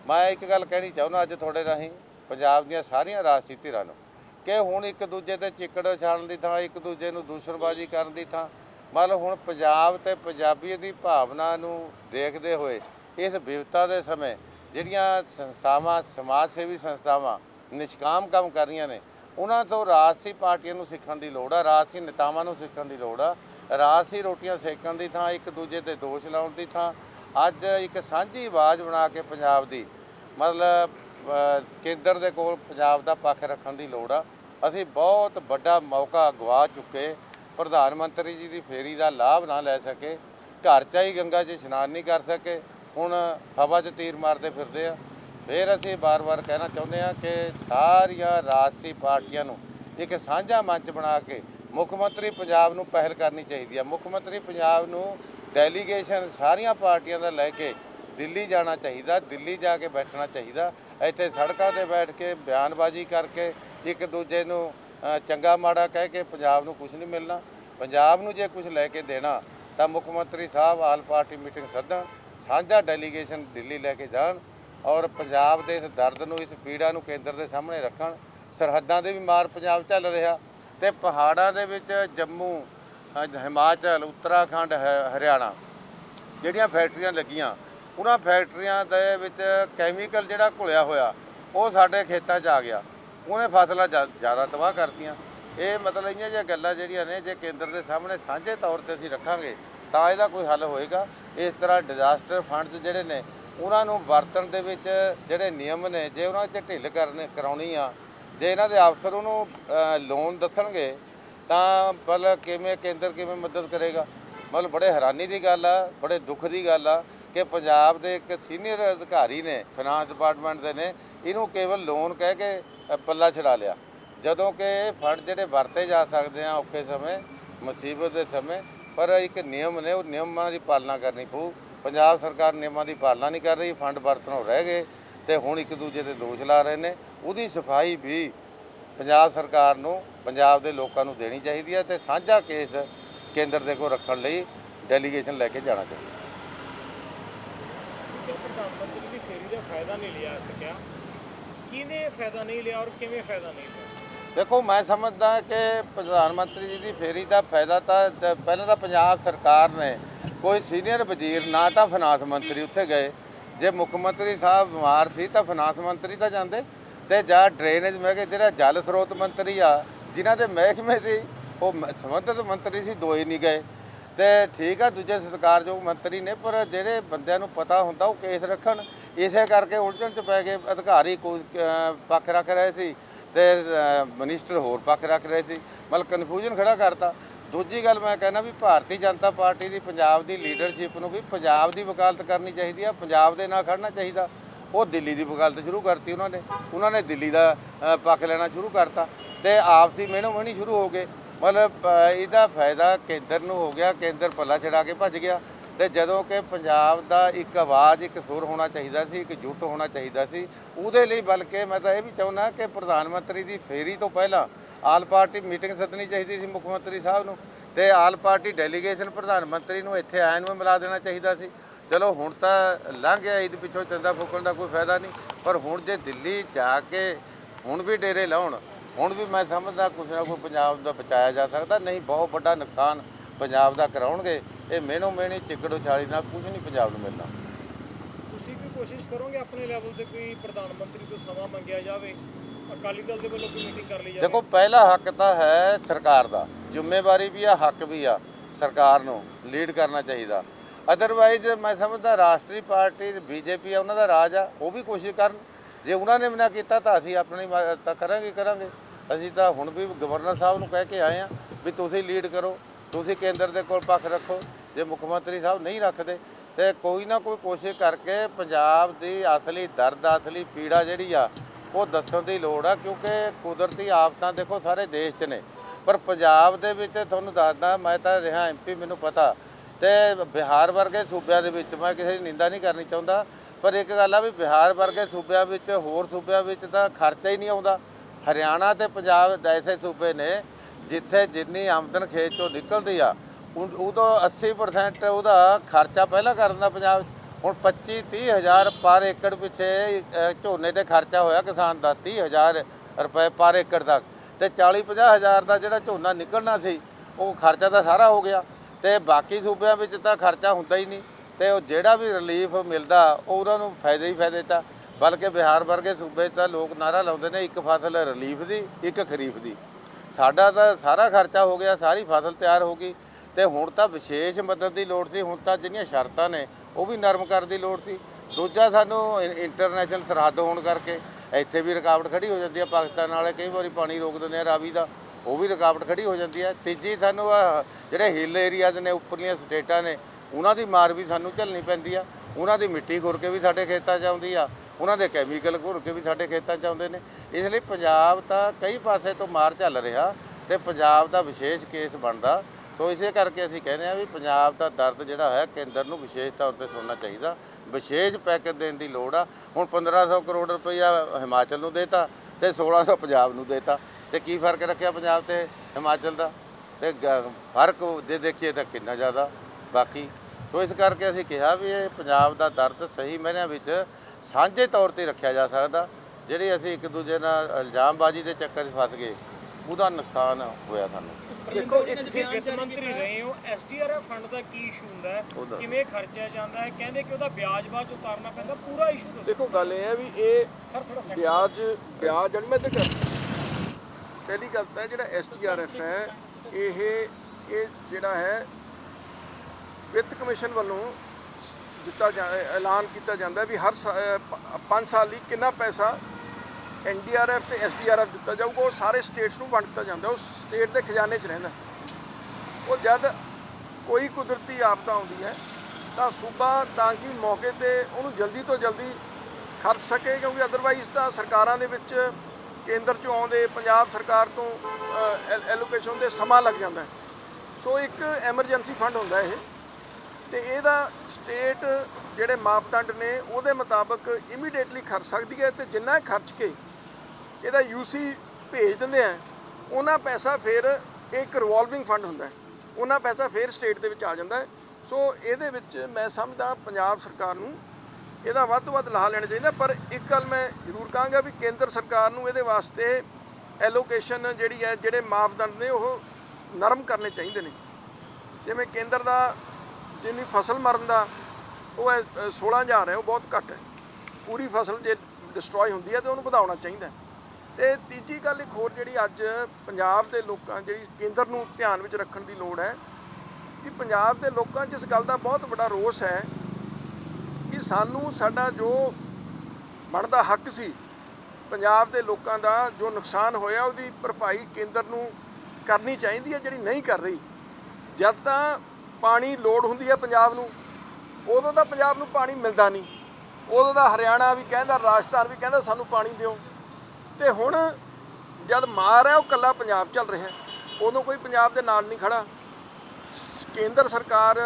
ਮੈਂ ਇੱਕ ਗੱਲ ਕਹਿਣੀ ਚਾਹੁੰਦਾ ਅੱਜ ਤੁਹਾਡੇ ਰਾਹੀਂ, ਪੰਜਾਬ ਦੀਆਂ ਸਾਰੀਆਂ ਰਾਜਸੀ ਧਿਰਾਂ ਨੂੰ, ਕਿ ਹੁਣ ਇੱਕ ਦੂਜੇ ਤੇ ਚਿੱਕੜ ਛਾੜਨ ਦੀ ਥਾਂ, ਇੱਕ ਦੂਜੇ ਨੂੰ ਦੂਸ਼ਣਬਾਜ਼ੀ ਕਰਨ ਦੀ ਥਾਂ ਮੰਨ ਲਓ ਹੁਣ ਪੰਜਾਬ ਤੇ ਪੰਜਾਬੀ ਦੀ ਭਾਵਨਾ ਨੂੰ ਦੇਖਦੇ ਹੋਏ, ਇਸ ਵਿਵਸਥਾ ਦੇ ਸਮੇਂ ਜਿਹੜੀਆਂ ਸੰਸਥਾਵਾਂ, ਸਮਾਜ ਸੇਵੀ ਸੰਸਥਾਵਾਂ ਨਿਸ਼ਕਾਮ ਕੰਮ ਕਰ ਰਹੀਆਂ ਨੇ ਉਹਨਾਂ ਤੋਂ ਰਾਜਸੀ ਪਾਰਟੀਆਂ ਨੂੰ ਸਿੱਖਣ ਦੀ ਲੋੜ ਆ, ਰਾਜਸੀ ਨੇਤਾਵਾਂ ਨੂੰ ਸਿੱਖਣ ਦੀ ਲੋੜ ਆ। ਰਾਜਸੀ ਰੋਟੀਆਂ ਸੇਕਣ ਦੀ ਥਾਂ, ਇੱਕ ਦੂਜੇ ਤੇ ਦੋਸ਼ ਲਾਉਣ ਦੀ ਥਾਂ। ਅੱਜ ਇੱਕ ਸਾਂਝੀ ਆਵਾਜ਼ ਬਣਾ ਕੇ ਪੰਜਾਬ ਦੀ, ਮਤਲਬ ਕੇਂਦਰ ਦੇ ਕੋਲ ਪੰਜਾਬ ਦਾ ਪੱਖ ਰੱਖਣ ਦੀ ਲੋੜ ਆ। ਅਸੀਂ ਬਹੁਤ ਵੱਡਾ ਮੌਕਾ ਗਵਾ ਚੁੱਕੇ। ਪ੍ਰਧਾਨ ਮੰਤਰੀ ਜੀ ਦੀ ਫੇਰੀ ਦਾ ਲਾਭ ਨਾ ਲੈ ਸਕੇ। ਘਰ 'ਚ ਹੀ ਗੰਗਾ 'ਚ ਇਸ਼ਨਾਨ ਨਹੀਂ ਕਰ ਸਕੇ। ਹੁਣ ਹਵਾ 'ਚ ਤੀਰ ਮਾਰਦੇ ਫਿਰਦੇ ਆ। ਫਿਰ ਅਸੀਂ ਬਾਰ-ਬਾਰ ਕਹਿਣਾ ਚਾਹੁੰਦੇ ਹਾਂ ਕਿ ਸਾਰੀਆਂ ਰਾਜਸੀ ਪਾਰਟੀਆਂ ਨੂੰ ਇੱਕ ਸਾਂਝਾ ਮੰਚ ਬਣਾ ਕੇ ਮੁੱਖ ਮੰਤਰੀ ਪੰਜਾਬ ਨੂੰ ਪਹਿਲ ਕਰਨੀ ਚਾਹੀਦੀ ਹੈ ਮੁੱਖ ਮੰਤਰੀ ਪੰਜਾਬ ਨੂੰ ਡੈਲੀਗੇਸ਼ਨ ਸਾਰੀਆਂ ਪਾਰਟੀਆਂ ਦਾ ਲੈ ਕੇ ਦਿੱਲੀ ਜਾਣਾ ਚਾਹੀਦਾ, ਦਿੱਲੀ ਜਾ ਕੇ ਬੈਠਣਾ ਚਾਹੀਦਾ। ਇੱਥੇ ਸੜਕਾਂ ਤੇ ਬੈਠ ਕੇ ਬਿਆਨਬਾਜ਼ੀ ਕਰਕੇ ਇੱਕ ਦੂਜੇ ਨੂੰ ਚੰਗਾ ਮਾੜਾ ਕਹਿ ਕੇ ਪੰਜਾਬ ਨੂੰ ਕੁਝ ਨਹੀਂ ਮਿਲਣਾ। ਪੰਜਾਬ ਨੂੰ ਜੇ ਕੁਝ ਲੈ ਕੇ ਦੇਣਾ, ਤਾਂ ਮੁੱਖ ਮੰਤਰੀ ਸਾਹਿਬ ਆਲ ਪਾਰਟੀ ਮੀਟਿੰਗ ਸੱਦਣ, ਸਾਂਝਾ ਡੈਲੀਗੇਸ਼ਨ ਦਿੱਲੀ ਲੈ ਕੇ ਜਾਣ। ਔਰ ਪੰਜਾਬ ਦੇ ਇਸ ਦਰਦ ਨੂੰ, ਇਸ ਪੀੜਾ ਨੂੰ ਕੇਂਦਰ ਦੇ ਸਾਹਮਣੇ ਰੱਖਣ, ਸਰਹੱਦਾਂ ਦੇ ਵੀ ਮਾਰ ਪੰਜਾਬ ਚੱਲ ਰਿਹਾ ਤੇ ਪਹਾੜਾਂ ਦੇ ਵਿੱਚ ਜੰਮੂ ਹਿਮਾਚਲ, ਉੱਤਰਾਖੰਡ, ਹ- ਹਰਿਆਣਾ ਜਿਹੜੀਆਂ ਫੈਕਟਰੀਆਂ ਲੱਗੀਆਂ, ਉਹਨਾਂ ਫੈਕਟਰੀਆਂ ਦੇ ਵਿੱਚ ਕੈਮੀਕਲ ਜਿਹੜਾ ਘੁਲਿਆ ਹੋਇਆ, ਉਹ ਸਾਡੇ ਖੇਤਾਂ 'ਚ ਆ ਗਿਆ। ਉਹਨੇ ਫਸਲਾਂ ਜ਼ਿਆ- ਜ਼ਿਆਦਾ ਤਬਾਹ ਕਰਤੀਆਂ। ਇਹ ਮਤਲਬ ਇਹ ਜਿਹੀਆਂ ਗੱਲਾਂ ਜਿਹੜੀਆਂ ਨੇ, ਜੇ ਕੇਂਦਰ ਦੇ ਸਾਹਮਣੇ ਸਾਂਝੇ ਤੌਰ ਤੇ ਅਸੀਂ ਰੱਖਾਂਗੇ, ਤਾਂ ਇਹਦਾ ਕੋਈ ਹੱਲ ਹੋਏਗਾ। ਇਸ ਤਰ੍ਹਾਂ ਡਿਜ਼ਾਸਟਰ ਫੰਡਸ ਜਿਹੜੇ ਨੇ ਉਹਨਾਂ ਨੂੰ ਵਰਤਣ ਦੇ ਵਿੱਚ ਜਿਹੜੇ ਨਿਯਮ ਨੇ, ਜੇ ਉਹਨਾਂ 'ਚ ਢਿੱਲ ਕਰਨ, ਕਰਾਉਣੀ ਆ, ਜੇ ਇਹਨਾਂ ਦੇ ਅਫਸਰ ਉਹਨੂੰ ਲੋਨ ਦੱਸਣਗੇ, ਤਾਂ ਮਤਲਬ ਕਿਵੇਂ ਕੇਂਦਰ ਕਿਵੇਂ ਮਦਦ ਕਰੇਗਾ? ਮਤਲਬ ਬੜੇ ਹੈਰਾਨੀ ਦੀ ਗੱਲ ਆ, ਬੜੇ ਦੁੱਖ ਦੀ ਗੱਲ ਆ ਕਿ ਪੰਜਾਬ ਦੇ ਇੱਕ ਸੀਨੀਅਰ ਅਧਿਕਾਰੀ ਨੇ ਫਾਈਨਾਂਸ ਡਿਪਾਰਟਮੈਂਟ ਦੇ ਨੇ, ਇਹਨੂੰ ਕੇਵਲ ਲੋਨ ਕਹਿ ਕੇ ਪੱਲਾ ਛਡਾ ਲਿਆ। ਜਦੋਂ ਕਿ ਫੰਡ ਜਿਹੜੇ ਵਰਤੇ ਜਾ ਸਕਦੇ ਆ ਔਖੇ ਸਮੇਂ, ਮੁਸੀਬਤ ਦੇ ਸਮੇਂ, ਪਰ ਇੱਕ ਨਿਯਮ ਨੇ, ਉਹ ਨਿਯਮਾਂ ਦੀ ਪਾਲਣਾ ਕਰਨੀ ਪਊ। ਪੰਜਾਬ ਸਰਕਾਰ ਨਿਯਮਾਂ ਦੀ ਪਾਲਣਾ ਨਹੀਂ ਕਰ ਰਹੀ ਫੰਡ ਵਰਤਣੋਂ ਰਹਿ ਗਏ ਤੇ ਹੁਣ ਇੱਕ ਦੂਜੇ ਤੇ ਦੋਸ਼ ਲਾ ਰਹੇ ਨੇ। ਉਹਦੀ ਸਫ਼ਾਈ ਵੀ ਪੰਜਾਬ ਸਰਕਾਰ ਨੂੰ ਪੰਜਾਬ ਦੇ ਲੋਕਾਂ ਨੂੰ ਦੇਣੀ ਚਾਹੀਦੀ ਹੈ ਤੇ ਸਾਂਝਾ ਕੇਸ ਕੇਂਦਰ ਦੇ ਕੋਲ ਰੱਖਣ ਲਈ ਡੈਲੀਗੇਸ਼ਨ ਲੈ ਕੇ ਜਾਣਾ ਚਾਹੀਦਾ। ਕਿ ਪ੍ਰਧਾਨ ਮੰਤਰੀ ਦੀ ਫੇਰੀ ਦਾ ਫਾਇਦਾ ਨਹੀਂ ਲਿਆ ਸਕਿਆ। ਕਿਹਨੇ ਫਾਇਦਾ ਨਹੀਂ ਲਿਆ ਔਰ ਕਿਵੇਂ ਫਾਇਦਾ ਨਹੀਂ ਲਿਆ? ਦੇਖੋ ਮੈਂ ਸਮਝਦਾ ਕਿ ਪ੍ਰਧਾਨ ਮੰਤਰੀ ਜੀ ਦੀ ਫੇਰੀ ਦਾ ਫਾਇਦਾ ਤ- ਪਹਿਲਾਂ ਤਾਂ ਪੰਜਾਬ ਸਰਕਾਰ ਨੇ ਕੋਈ ਸੀਨੀਅਰ ਵਜ਼ੀਰ ਨਾ ਤਾਂ ਫਾਈਨਾਂਸ ਮੰਤਰੀ ਉੱਥੇ ਗਏ। ਜੇ ਮੁੱਖ ਮੰਤਰੀ ਸਾਹਿਬ ਬਿਮਾਰ ਸੀ ਤਾਂ ਫਾਈਨਾਂਸ ਮੰਤਰੀ ਤਾਂ ਜਾਂਦੇ। ਤੇ ਜਾਂ ਡਰੇਨੇਜ ਮਹਿਕਮੇ ਜਿਹੜਾ ਜਲ ਸਰੋਤ ਮੰਤਰੀ ਆ ਜਿਨ੍ਹਾਂ ਦੇ ਮਹਿਕਮੇ ਸੀ ਉਹ ਸੰਬੰਧਿਤ ਮੰਤਰੀ ਸੀ ਦੋ ਹੀ ਨਹੀਂ ਗਏ। ਤੇ ਠੀਕ ਆ ਦੂਜੇ ਸਤਿਕਾਰਯੋਗ ਮੰਤਰੀ ਨੇ ਪਰ ਜਿਹੜੇ ਬੰਦਿਆਂ ਨੂੰ ਪਤਾ ਹੁੰਦਾ ਉਹ ਕੇਸ ਰੱਖਣ। ਇਸੇ ਕਰਕੇ ਉਲਝਣ ਚ ਪੈ ਗਏ। ਅਧਿਕਾਰੀ ਕੋਈ ਪੱਖ ਰੱਖ ਰਹੇ ਸੀ ਤੇ ਅਹ, ਮਿਨਿਸਟਰ ਹੋਰ ਪੱਖ ਰੱਖ ਰਹੇ ਸੀ। ਮਤਲਬ ਕਨਫਿਊਜ਼ਨ ਖੜਾ ਕਰਤਾ। ਦੂਜੀ ਗੱਲ ਮੈਂ ਕਹਿੰਦਾ ਵੀ ਭਾਰਤੀ ਜਨਤਾ ਪਾਰਟੀ ਦੀ ਪੰਜਾਬ ਦੀ ਲੀਡਰਸ਼ਿਪ ਨੂੰ ਵੀ ਪੰਜਾਬ ਦੀ ਵਕਾਲਤ ਕਰਨੀ ਚਾਹੀਦੀ ਆ, ਪੰਜਾਬ ਦੇ ਨਾਲ ਖੜਨਾ ਚਾਹੀਦਾ। ਉਹ ਦਿੱਲੀ ਦੀ ਵਕਾਲਤ ਸ਼ੁਰੂ ਕਰਤੀ ਉਹਨਾਂ ਨੇ। ਉਹਨਾਂ ਨੇ ਦਿੱਲੀ ਦਾ ਪੱਖ ਲੈਣਾ ਸ਼ੁਰੂ ਕਰਤਾ ਤੇ ਆਪਸੀ ਮਿਹਣੋ ਮਿਹਣੀ ਸ਼ੁਰੂ ਹੋ ਗਏ। ਮਤਲਬ ਇਹਦਾ ਫਾਇਦਾ ਕੇਂਦਰ ਨੂੰ ਹੋ ਗਿਆ। ਕੇਂਦਰ ਪੱਲਾ ਛਡਾ ਕੇ ਭੱਜ ਗਿਆ। ਤੇ ਜਦੋਂ ਕਿ ਪੰਜਾਬ ਦਾ ਇੱਕ ਆਵਾਜ਼, ਇੱਕ ਸੁਰ ਹੋਣਾ ਚਾਹੀਦਾ ਸੀ, ਇੱਕ ਜੁੱਟ ਹੋਣਾ ਚਾਹੀਦਾ ਸੀ, ਉਹਦੇ ਲਈ ਬਲਕਿ ਮੈਂ ਤਾਂ ਇਹ ਵੀ ਚਾਹੁੰਦਾ ਕਿ ਪ੍ਰਧਾਨ ਮੰਤਰੀ ਦੀ ਫੇਰੀ ਤੋਂ ਪਹਿਲਾਂ ਆਲ ਪਾਰਟੀ ਮੀਟਿੰਗ ਸੱਦਣੀ ਚਾਹੀਦੀ ਸੀ ਮੁੱਖ ਮੰਤਰੀ ਸਾਹਿਬ ਨੂੰ ਤੇ ਆਲ ਪਾਰਟੀ ਡੈਲੀਗੇਸ਼ਨ ਪ੍ਰਧਾਨ ਮੰਤਰੀ ਨੂੰ ਇੱਥੇ ਆਇਆਂ ਨੂੰ ਮਿਲਾ ਦੇਣਾ ਚਾਹੀਦਾ ਸੀ। ਚਲੋ ਹੁਣ ਤਾਂ ਲੰਘ ਗਿਆ ਇਹਦੇ ਪਿੱਛੋਂ, ਚੰਦਾ ਫੂਕਣ ਦਾ ਕੋਈ ਫਾਇਦਾ ਨਹੀਂ, ਪਰ ਹੁਣ ਜੇ ਦਿੱਲੀ ਜਾ ਕੇ ਹੁਣ ਵੀ ਡੇਰੇ ਲਾਉਣ, ਹੁਣ ਵੀ ਮੈਂ ਸਮਝਦਾ ਕੁਛ ਨਾ ਕੋਈ ਪੰਜਾਬ ਦਾ ਬਚਾਇਆ ਜਾ ਸਕਦਾ, ਨਹੀਂ ਬਹੁਤ ਵੱਡਾ ਨੁਕਸਾਨ ਪੰਜਾਬ ਦਾ ਕਰਾਉਣਗੇ ਇਹ ਮਿਹਨੋ ਮਿਹਣੀ ਚਿੱਕੜ ਉਛਾਲੀ ਨਾਲ ਕੁਝ ਨਹੀਂ ਪੰਜਾਬ ਨੂੰ ਮਿਲਣਾ। ਤੁਸੀਂ ਵੀ ਕੋਸ਼ਿਸ਼ ਕਰੋਗੇ ਆਪਣੇ ਲੈਵਲ ਤੇ ਕੋਈ ਪ੍ਰਧਾਨ ਮੰਤਰੀ ਤੋਂ ਸਮਾਂ ਮੰਗਿਆ ਜਾਵੇ? ਅਕਾਲੀ ਦਲ ਦੇ ਵੱਲੋਂ ਕੋਈ ਮੀਟਿੰਗ ਕਰ ਲਈ ਜਾਵੇ? ਦੇਖੋ ਪਹਿਲਾ ਹੱਕ ਤਾਂ ਹੈ ਸਰਕਾਰ ਦਾ। ਜ਼ਿੰਮੇਵਾਰੀ ਵੀ ਆ ਹੱਕ ਵੀ ਆ ਸਰਕਾਰ ਨੂੰ ਲੀਡ ਕਰਨਾ ਚਾਹੀਦਾ। ਅਦਰਵਾਈਜ਼ ਮੈਂ ਸਮਝਦਾ ਰਾਸ਼ਟਰੀ ਪਾਰਟੀ ਬੀਜੇਪੀ ਆ ਉਹਨਾਂ ਦਾ ਰਾਜ ਆ ਉਹ ਵੀ ਕੋਸ਼ਿਸ਼ ਕਰਨ। ਜੇ ਉਹਨਾਂ ਨੇ ਮਨਾ ਕੀਤਾ ਤਾਂ ਅਸੀਂ ਆਪਣੀ ਤਾਂ ਕਰਾਂਗੇ ਕਰਾਂਗੇ। ਅਸੀਂ ਤਾਂ ਹੁਣ ਵੀ ਗਵਰਨਰ ਸਾਹਿਬ ਨੂੰ ਕਹਿ ਕੇ ਆਏ ਆ ਵੀ ਤੁਸੀਂ ਲੀਡ ਕਰੋ। ਤੁਸੀਂ ਕੇਂਦਰ ਦੇ ਕੋਲ ਪੱਖ ਰੱਖੋ, ਜੇ ਮੁੱਖ ਮੰਤਰੀ ਸਾਹਿਬ ਨਹੀਂ ਰੱਖਦੇ, ਤੇ ਕੋਈ ਨਾ ਕੋਈ ਕੋਸ਼ਿਸ਼ ਕਰਕੇ ਪੰਜਾਬ ਦੀ ਅਸਲੀ, ਦਰਦ ਅਸਲੀ ਪੀੜਾ ਜਿਹੜੀ ਆ, ਉਹ ਦੱਸਣ ਦੀ ਲੋੜ ਆ, ਕਿਉਂਕਿ ਕੁਦਰਤੀ ਆਫਤਾਂ ਦੇਖੋ ਸਾਰੇ ਦੇਸ਼ 'ਚ ਨੇ। ਪਰ ਪੰਜਾਬ ਦੇ ਵਿੱਚ ਤੁਹਾਨੂੰ ਦੱਸਦਾ, ਮੈਂ ਤਾਂ ਰਿਹਾ ਐਮਪੀ ਮੈਨੂੰ ਪਤਾ। ਤੇ ਬਿਹਾਰ ਵਰਗੇ ਸੂਬਿਆਂ ਦੇ ਵਿੱਚ ਮੈਂ ਕਿਸੇ ਦੀ ਨਿੰਦਾ ਨਹੀਂ ਕਰਨੀ ਚਾਹੁੰਦਾ, ਪਰ ਇੱਕ ਗੱਲ ਆ ਵੀ ਬਿਹਾਰ ਵਰਗੇ ਸੂਬਿਆਂ ਵਿੱਚ, ਹੋਰ ਸੂਬਿਆਂ ਵਿੱਚ ਤਾਂ ਖਰਚਾ ਹੀ ਨਹੀਂ ਆਉਂਦਾ। ਹਰਿਆਣਾ ਤੇ ਪੰਜਾਬ ਐਸੇ ਸੂਬੇ ਨੇ ਜਿੱਥੇ ਜਿੰਨੀ ਆਮਦਨ ਖੇਤ ਚੋਂ ਨਿਕਲਦੀ ਆ ਉ- ਉਦੋਂ 80% ਉਹਦਾ ਖਰਚਾ ਪਹਿਲਾਂ ਕਰ ਦਿੰਦਾ ਪੰਜਾਬ 'ਚ। ਹੁਣ 25 30 ਹਜ਼ਾਰ ਪਰ ਏਕੜ ਪਿੱਛੇ ਅ, ਝੋਨੇ ਤੇ ਖਰਚਾ ਹੋਇਆ ਕਿਸਾਨ ਦਾ 30 ਹਜ਼ਾਰ ਰੁਪਏ ਪਰ ਏਕੜ ਤੱਕ। ਤੇ 40 50 ਹਜ਼ਾਰ ਦਾ ਜਿਹੜਾ ਝੋਨਾ ਨਿਕਲਣਾ ਸੀ ਉਹ ਖਰਚਾ ਤਾਂ ਸਾਰਾ ਹੋ ਗਿਆ। ਤੇ ਬਾਕੀ ਸੂਬਿਆਂ ਵਿੱਚ ਤਾਂ ਖਰਚਾ ਹੁੰਦਾ ਹੀ ਨਹੀਂ। ਤੇ ਉਹ ਜਿਹੜਾ ਵੀ ਰਿਲੀਫ ਮਿਲਦਾ ਉਹ ਉਹਨਾਂ ਨੂੰ ਫਾਇਦੇ ਹੀ ਫਾਇਦੇ ਤਾਂ। ਬਲਕਿ ਬਿਹਾਰ ਵਰਗੇ ਸੂਬੇ 'ਚ ਤਾਂ ਲੋਕ ਨਾਰਾ ਲਾਉਂਦੇ ਨੇ ਇੱਕ ਫਸਲ ਰਿਲੀਫ ਦੀ ਇੱਕ ਖਰੀਫ ਦੀ। ਸਾਡਾ ਤਾਂ ਸਾਰਾ ਖਰਚਾ ਹੋ ਗਿਆ, ਸਾਰੀ ਫਸਲ ਤਿਆਰ ਹੋ ਗਈ ਤੇ ਹੁਣ ਤਾਂ ਵਿਸ਼ੇਸ਼ ਮਦਦ ਦੀ ਲੋੜ ਸੀ, ਹੁਣ ਤਾਂ ਜਿਹੜੀਆਂ ਸ਼ਰਤਾਂ ਨੇ ਉਹ ਵੀ ਨਰਮ ਕਰਨ ਦੀ ਲੋੜ ਸੀ। ਦੂਜਾ ਸਾਨੂੰ ਇੰਟਰਨੈਸ਼ਨਲ ਸਰਹੱਦ ਹੋਣ ਕਰਕੇ ਇੱਥੇ ਵੀ ਰੁਕਾਵਟ ਖੜੀ ਹੋ ਜਾਂਦੀ ਹੈ ਪਾਕਿਸਤਾਨ ਵਾਲੇ ਕਈ ਵਾਰੀ ਪਾਣੀ ਰੋਕ ਦਿੰਦੇ ਆ, ਰਾਵੀ ਦਾ, ਉਹ ਵੀ ਰੁਕਾਵਟ ਖੜੀ ਹੋ ਜਾਂਦੀ ਹੈ ਤੀਜੀ ਸਾਨੂੰ ਜਿਹੜੇ ਹਿੱਲ ਏਰੀਆਜ਼ ਨੇ, ਉੱਪਰਲੀਆਂ ਸਟੇਟਾਂ ਨੇ, ਉਹਨਾਂ ਦੀ ਮਾਰ ਵੀ ਸਾਨੂੰ ਝੱਲਣੀ ਪੈਂਦੀ ਆ। ਉਹਨਾਂ ਦੀ ਮਿੱਟੀ ਖੁਰ ਕੇ ਵੀ ਸਾਡੇ ਖੇਤਾਂ 'ਚ ਆਉਂਦੀ ਆ। ਉਹਨਾਂ ਦੇ ਕੈਮੀਕਲ ਘੁਰ ਕੇ ਵੀ ਸਾਡੇ ਖੇਤਾਂ 'ਚ ਆਉਂਦੇ ਨੇ। ਇਸ ਲਈ ਪੰਜਾਬ ਤਾਂ ਕਈ ਪਾਸੇ ਤੋਂ ਮਾਰ ਚੱਲ ਰਿਹਾ ਤੇ ਪੰਜਾਬ ਦਾ ਵਿਸ਼ੇਸ਼ ਕੇਸ ਬਣਦਾ। ਸੋ ਇਸੇ ਕਰਕੇ ਅਸੀਂ ਕਹਿੰਦੇ ਆ ਵੀ ਪੰਜਾਬ ਦਾ ਦਰਦ ਜਿਹੜਾ ਹੈ, ਕੇਂਦਰ ਨੂੰ ਵਿਸ਼ੇਸ਼ ਤੌਰ ਤੇ ਸੁਣਨਾ ਚਾਹੀਦਾ। ਵਿਸ਼ੇਸ਼ ਪੈਕੇਜ ਦੇਣ ਦੀ ਲੋੜ ਆ। ਹੁਣ 1500 ਕਰੋੜ ਰੁਪਈਆ ਹਿਮਾਚਲ ਨੂੰ ਦੇਤਾ ਤੇ 1600 ਪੰਜਾਬ ਨੂੰ ਦੇਤਾ। ਤੇ ਕੀ ਫ਼ਰਕ ਰੱਖਿਆ ਪੰਜਾਬ ਤੇ ਹਿਮਾਚਲ ਦਾ? ਤੇ ਗ- ਫ਼ਰਕ ਜੇ ਦੇਖੀਏ ਤਾਂ ਕਿੰਨਾ ਜ਼ਿਆਦਾ। ਬਾਕੀ ਸੋ ਇਸ ਕਰਕੇ ਅਸੀਂ ਕਿਹਾ ਵੀ ਇਹ ਪੰਜਾਬ ਦਾ ਦਰਦ ਸਹੀ ਮਾਇਨਿਆਂ ਵਿੱਚ ਸਾਂਝੇ ਤੌਰ ਤੇ ਰੱਖਿਆ ਜਾ ਸਕਦਾ ਜਿਹੜੀ ਅਸੀਂ ਇੱਕ ਦੂਜੇ ਨਾਲ ਇਲਜ਼ਾਮਬਾਜ਼ੀ ਦੇ ਚੱਕਰ 'ਚ ਫਸ ਗਏ ਉਹਦਾ ਨੁਕਸਾਨ ਹੋਇਆ ਸਾਨੂੰ। ਦੇਖੋ ਇੱਕ ਵਿੱਤ ਮੰਤਰੀ ਰਹੇ ਹੋ ਐਸਡੀਆਰਐਫ ਫੰਡ ਦਾ ਕੀ ਇਸ਼ੂ ਹੁੰਦਾ ਹੈ? ਕਿਵੇਂ ਖਰਚਿਆ ਜਾਂਦਾ ਹੈ? ਕਹਿੰਦੇ ਕਿ ਉਹਦਾ ਵਿਆਜ ਬਾਅਦ ਚ ਉਤਾਰਨਾ ਪੈਂਦਾ ਪੂਰਾ ਇਸ਼ੂ ਦੱਸੋ। ਦੇਖੋ ਗੱਲ ਇਹ ਹੈ ਵੀ ਇਹ ਸਰ ਥੋੜਾ ਵਿਆਜ ਵਿਆਜ ਜਿਹੜੀ ਮੈਂ ਇੱਧਰ ਕਰ ਪਹਿਲੀ ਗੱਲ ਤਾਂ ਜਿਹੜਾ ਐਸਟੀਆਰਐਫ ਹੈ ਇਹ ਇਹ ਜਿਹੜਾ ਹੈ ਵਿੱਤ ਕਮਿਸ਼ਨ ਵੱਲੋਂ ਦਿੱਤਾ ਜਾ ਐਲਾਨ ਕੀਤਾ ਜਾਂਦਾ ਵੀ ਹਰ 5 ਸਾਲ ਲਈ ਕਿੰਨਾ ਪੈਸਾ ਐਨਡੀਆਰਐਫ ਤੇ ਐਸਡੀਆਰਐਫ ਦਿੱਤਾ ਜਾਊਗਾ, ਉਹ ਸਾਰੇ ਸਟੇਟਸ ਨੂੰ ਵੰਡ ਦਿੱਤਾ ਜਾਂਦਾ, ਉਹ ਸਟੇਟ ਦੇ ਖਜ਼ਾਨੇ 'ਚ ਰਹਿੰਦਾ। ਉਹ ਜਦ ਕੋਈ ਕੁਦਰਤੀ ਆਪਦਾ ਆਉਂਦੀ ਹੈ ਤਾਂ ਸੂਬਾ ਤਾਂ ਕਿ ਮੌਕੇ ਤੇ ਉਹਨੂੰ ਜਲਦੀ ਤੋਂ ਜਲਦੀ ਖਰਚ ਸਕੇ, ਕਿਉਂਕਿ ਅਦਰਵਾਈਜ਼ ਤਾਂ ਸਰਕਾਰਾਂ ਦੇ ਵਿੱਚ ਕੇਂਦਰ ਚੋਂ ਆਉਂਦੇ, ਪੰਜਾਬ ਸਰਕਾਰ ਤੋਂ ਐਲੋਕੇਸ਼ਨ ਦੇ ਸਮਾਂ ਲੱਗ ਜਾਂਦਾ। ਸੋ ਇੱਕ ਐਮਰਜੈਂਸੀ ਫੰਡ ਹੁੰਦਾ ਇਹ। ਤੇ ਇਹਦਾ ਸਟੇਟ ਜਿਹੜੇ ਮਾਪਦੰਡ ਨੇ ਉਹਦੇ ਮੁਤਾਬਕ ਇਮੀਡੀਏਟਲੀ ਖਰਚ ਸਕਦੀ ਹੈ ਤੇ ਜਿੰਨਾ ਖਰਚ ਕੇ ਇਹਦਾ ਯੂਸੀ ਭੇਜ ਦਿੰਦੇ ਆ, ਉਹਨਾਂ ਪੈਸਾ ਫਿਰ ਇਹ ਇੱਕ ਰਿਵੋਲਵਿੰਗ ਫੰਡ ਹੁੰਦਾ ਹੈ। ਉਹਨਾਂ ਪੈਸਾ ਫਿਰ ਸਟੇਟ ਦੇ ਵਿੱਚ ਆ ਜਾਂਦਾ ਹੈ। ਸੋ ਇਹਦੇ ਵਿੱਚ ਮੈਂ ਸਮਝਦਾ ਪੰਜਾਬ ਸਰਕਾਰ ਨੂੰ ਇਹਦਾ ਵੱਧ ਤੋਂ ਵੱਧ ਲਾਹਾ ਲੈਣਾ ਚਾਹੀਦਾ, ਪਰ ਇੱਕ ਗੱਲ ਮੈਂ ਜ਼ਰੂਰ ਕਹਾਂਗਾ ਵੀ ਕੇਂਦਰ ਸਰਕਾਰ ਨੂੰ ਇਹਦੇ ਵਾਸਤੇ ਐਲੋਕੇਸ਼ਨ ਜਿਹੜੀ ਹੈ, ਜਿਹੜੇ ਮਾਪਦੰਡ ਨੇ ਉਹ ਨਰਮ ਕਰਨੇ ਚਾਹੀਦੇ ਨੇ। ਜਿਵੇਂ ਕੇਂਦਰ ਦਾ ਜਿੰਨੀ ਫਸਲ ਮਰਨ ਦਾ ਉਹ ਹੈ, ਅ, 16000 ਹੈ ਉਹ ਬਹੁਤ ਘੱਟ ਹੈ ਪੂਰੀ ਫਸਲ ਜੇ ਡਿਸਟਰੋਏ ਹੁੰਦੀ ਹੈ ਤੇ ਉਹਨੂੰ ਵਧਾਉਣਾ ਚਾਹੀਦਾ ਹੈ। ਤੇ ਤੀਜੀ ਗੱਲ ਇੱਕ ਹੋਰ ਜਿਹੜੀ ਅੱਜ ਪੰਜਾਬ ਦੇ ਲੋਕਾਂ ਜਿਹੜੀ ਕੇਂਦਰ ਨੂੰ ਧਿਆਨ ਵਿੱਚ ਰੱਖਣ ਦੀ ਲੋੜ ਹੈ ਕਿ ਪੰਜਾਬ ਦੇ ਲੋਕਾਂ 'ਚ ਇਸ ਗੱਲ ਦਾ ਬਹੁਤ ਵੱਡਾ ਰੋਸ ਹੈ ਕਿ ਸਾਨੂੰ ਸਾਡਾ ਜੋ ਬਣਦਾ ਹੱਕ ਸੀ ਪੰਜਾਬ ਦੇ ਲੋਕਾਂ ਦਾ ਜੋ ਨੁਕਸਾਨ ਹੋਇਆ ਉਹਦੀ ਭਰਪਾਈ ਕੇਂਦਰ ਨੂੰ ਕਰਨੀ ਚਾਹੀਦੀ ਹੈ ਜਿਹੜੀ ਨਹੀਂ ਕਰ ਰਹੀ ਜਦ ਤਾਂ ਪਾਣੀ ਲੋੜ ਹੁੰਦੀ ਹੈ ਪੰਜਾਬ ਨੂੰ, ਉਦੋਂ ਤਾਂ ਪੰਜਾਬ ਨੂੰ ਪਾਣੀ ਮਿਲਦਾ ਨਹੀਂ। ਉਦੋਂ ਦਾ ਹਰਿਆਣਾ ਵੀ ਕਹਿੰਦਾ, ਰਾਜਸਥਾਨ ਵੀ ਕਹਿੰਦਾ, ਸਾਨੂੰ ਪਾਣੀ ਦਿਓ। ਤੇ ਹੁਣ ਜਦ ਮਾਰ ਹੈ, ਉਹ ਕੱਲਾ ਪੰਜਾਬ ਚੱਲ ਰਿਹਾ ਉਦੋਂ ਕੋਈ ਪੰਜਾਬ ਦੇ ਨਾਲ ਨਹੀਂ ਖੜਾ। ਕੇਂਦਰ ਸਰਕਾਰ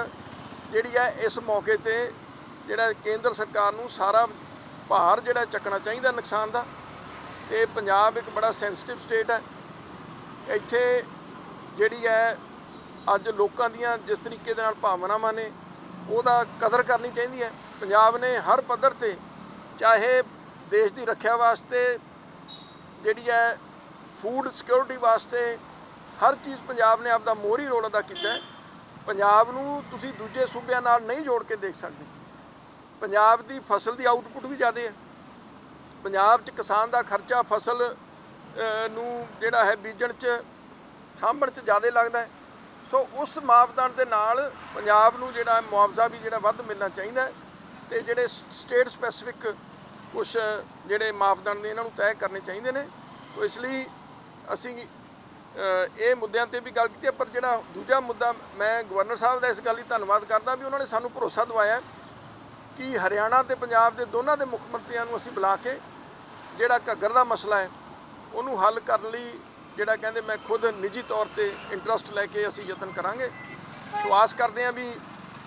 ਜਿਹੜੀ ਹੈ, ਇਸ ਮੌਕੇ ਤੇ ਜਿਹੜਾ ਕੇਂਦਰ ਸਰਕਾਰ ਨੂੰ ਸਾਰਾ ਭਾਰ ਜਿਹੜਾ ਚੱਕਣਾ ਚਾਹੀਦਾ ਨੁਕਸਾਨ ਦਾ। ਤੇ ਪੰਜਾਬ ਇੱਕ ਬੜਾ ਸੈਂਸਿਟਿਵ ਸਟੇਟ ਹੈ। ਇੱਥੇ ਜਿਹੜੀ ਹੈ ਅੱਜ ਲੋਕਾਂ ਦੀਆਂ ਜਿਸ ਤਰੀਕੇ ਦੇ ਨਾਲ ਭਾਵਨਾਵਾਂ ਨੇ, ਉਹਦਾ ਕਦਰ ਕਰਨੀ ਚਾਹੀਦੀ ਹੈ। ਪੰਜਾਬ ਨੇ ਹਰ ਪੱਧਰ ਤੇ ਚਾਹੇ ਦੇਸ਼ ਦੀ ਰੱਖਿਆ ਵਾਸਤੇ ਜਿਹੜੀ ਹੈ ਫੂਡ ਸਿਕਿਉਰਿਟੀ ਵਾਸਤੇ ਹਰ ਚੀਜ਼ ਪੰਜਾਬ ਨੇ ਆਪਦਾ ਮੋਹਰੀ ਰੋਲ ਅਦਾ ਕੀਤਾ ਹੈ। ਪੰਜਾਬ ਨੂੰ ਤੁਸੀਂ ਦੂਜੇ ਸੂਬਿਆਂ ਨਾਲ ਨਹੀਂ ਜੋੜ ਕੇ ਦੇਖ ਸਕਦੇ। ਪੰਜਾਬ ਦੀ ਫਸਲ ਦੀ ਆਊਟਪੁੱਟ ਵੀ ਜ਼ਿਆਦਾ ਹੈ। ਪੰਜਾਬ 'ਚ ਕਿਸਾਨ ਦਾ ਖਰਚਾ ਫਸਲ ਨੂੰ ਜਿਹੜਾ ਹੈ ਬੀਜਣ 'ਚ, ਸਾਂਭਣ 'ਚ ਜ਼ਿਆਦਾ ਲੱਗਦਾ ਹੈ। ਸੋ ਉਸ ਮਾਪਦੰਡ ਦੇ ਨਾਲ ਪੰਜਾਬ ਨੂੰ ਜਿਹੜਾ ਮੁਆਵਜ਼ਾ ਵੀ ਜਿਹੜਾ ਵੱਧ ਮਿਲਣਾ ਚਾਹੀਦਾ ਹੈ ਤੇ ਜਿਹੜੇ ਸਟੇਟ ਸਪੈਸੀਫਿਕ ਕੁਝ ਜਿਹੜੇ ਮਾਪਦੰਡ ਨੇ ਇਹਨਾਂ ਨੂੰ ਤੈਅ ਕਰਨੇ ਚਾਹੀਦੇ ਨੇ। ਸੋ ਇਸ ਲਈ ਅਸੀਂ ਇਹ ਮੁੱਦਿਆਂ ਤੇ ਵੀ ਗੱਲ ਕੀਤੀ ਹੈ, ਪਰ ਜਿਹੜਾ ਦੂਜਾ ਮੁੱਦਾ ਮੈਂ ਗਵਰਨਰ ਸਾਹਿਬ ਦਾ ਇਸ ਗੱਲ ਲਈ ਧੰਨਵਾਦ ਕਰਦਾ ਵੀ ਉਹਨਾਂ ਨੇ ਸਾਨੂੰ ਭਰੋਸਾ ਦਿਵਾਇਆ ਕਿ ਹਰਿਆਣਾ ਤੇ ਪੰਜਾਬ ਦੇ ਦੋਨਾਂ ਦੇ ਮੁੱਖ ਮੰਤਰੀਆਂ ਨੂੰ ਅਸੀਂ ਬੁਲਾ ਕੇ ਜਿਹੜਾ ਘੱਗਰ ਦਾ ਮਸਲਾ ਹੈ ਉਹਨੂੰ ਹੱਲ ਕਰਨ ਲਈ ਜਿਹੜਾ ਕਹਿੰਦੇ ਮੈਂ ਖੁਦ ਨਿੱਜੀ ਤੌਰ ਤੇ ਇੰਟਰਸਟ ਲੈ ਕੇ ਅਸੀਂ ਯਤਨ ਕਰਾਂਗੇ। ਸੋ ਆਸ ਕਰਦੇ ਹਾਂ ਵੀ